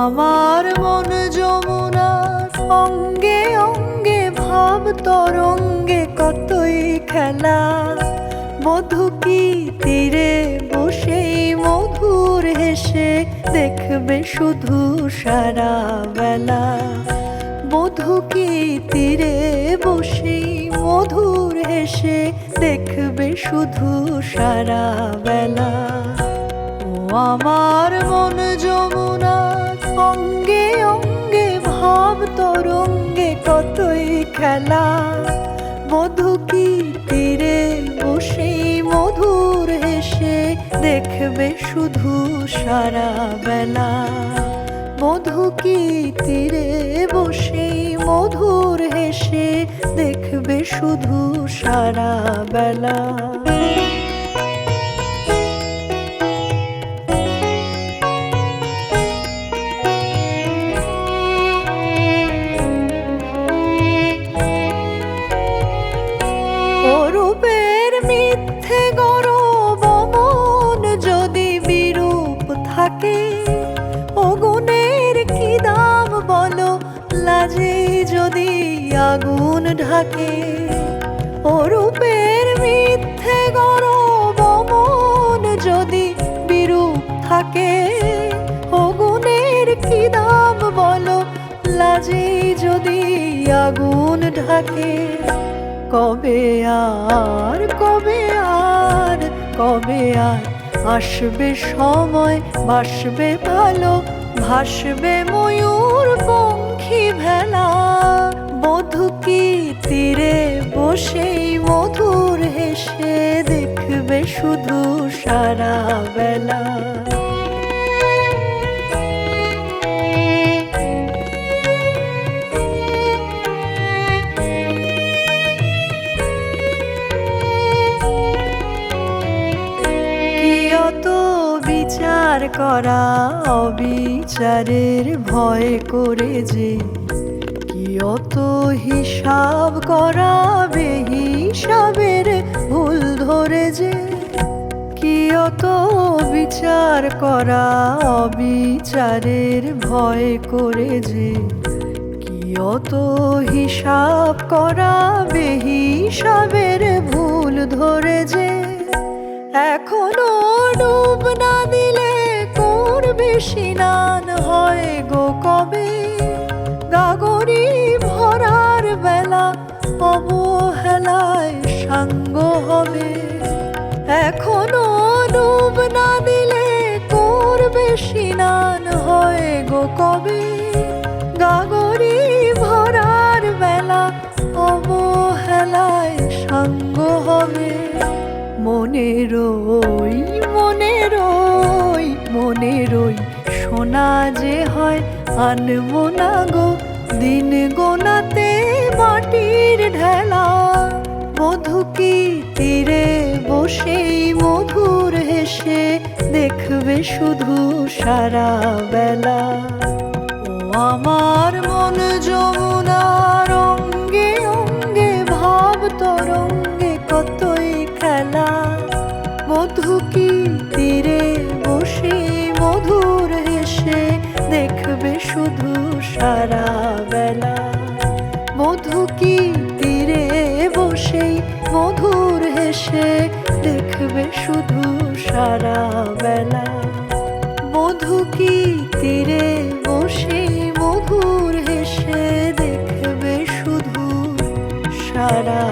আমার মন যমুনার অঙ্গে অঙ্গে ভাব তরঙ্গে কতই খেলা। মধু কি তীরে বসেই মধুর হেসে দেখবে শুধু সারা বেলা মধু কি তীরে বসেই মধুর হেসে দেখবে শুধু সারা বেলা ও আমার মন কতই খেলা, মধু কি তীরে বসেই মধুর হেসে দেখবে শুধু সারা বেলা। মধু কি তীরে বসেই মধুর হেসে দেখবে শুধু সারা বেলা। মিথ্যে গরব, মন যদি বিরূপ থাকে অগুণের কি দাম বলো? লাজে যদি আগুন ঢাকে অরূপের মিথ্যে গরব, মন যদি বিরূপ থাকে অগুণের কি দাম বলো? লাজে যদি আগুন ঢাকে কবে আর কবে আর কবে আর? আসবে সময়, ভাসবে ভালো ভাসবে ময়ূর পঙ্খী ভেলা। মধু কি তীরে বসেই মধুর হেসে দেখবে শুধু সারা বেলা? বিচার করা অবিচারের ভয় করে যে কি অত হিসাব করা বেহিসাবের ভুল ধরে যে কি অত বিচার করা অবিচারের ভয় করে যে কি অত হিসাব করা বেহিসাবের ভুল ধরে যে এখনও স্নান হয় গো কবে? গাগরি ভরার বেলা অবহেলায় সাঙ্গ হবে। এখনও ডুব না দিলে করবে স্নান হয় গো কবে? গাগরি ভরার বেলা অবহেলায় সাঙ্গ হবে। মনে হয় আনব না গো, দিন গোনাতে মাটির ঢেলা। মধু কি তীরে বসেই মধুর হেসে দেখবে শুধু সারা বেলা? ও আমার মন যমুনার অঙ্গে অঙ্গে ভাব তরঙ্গে কতই খেলা। মধু কি তীরে বসে মধুর হেসে শুধু সারা বেলা। মধু কি তীরে বসে, মধুর হেসে দেখবে শুধু সারা বেলা। মধু কি তীরে বসে, মধুর হেসে দেখবে শুধু সারা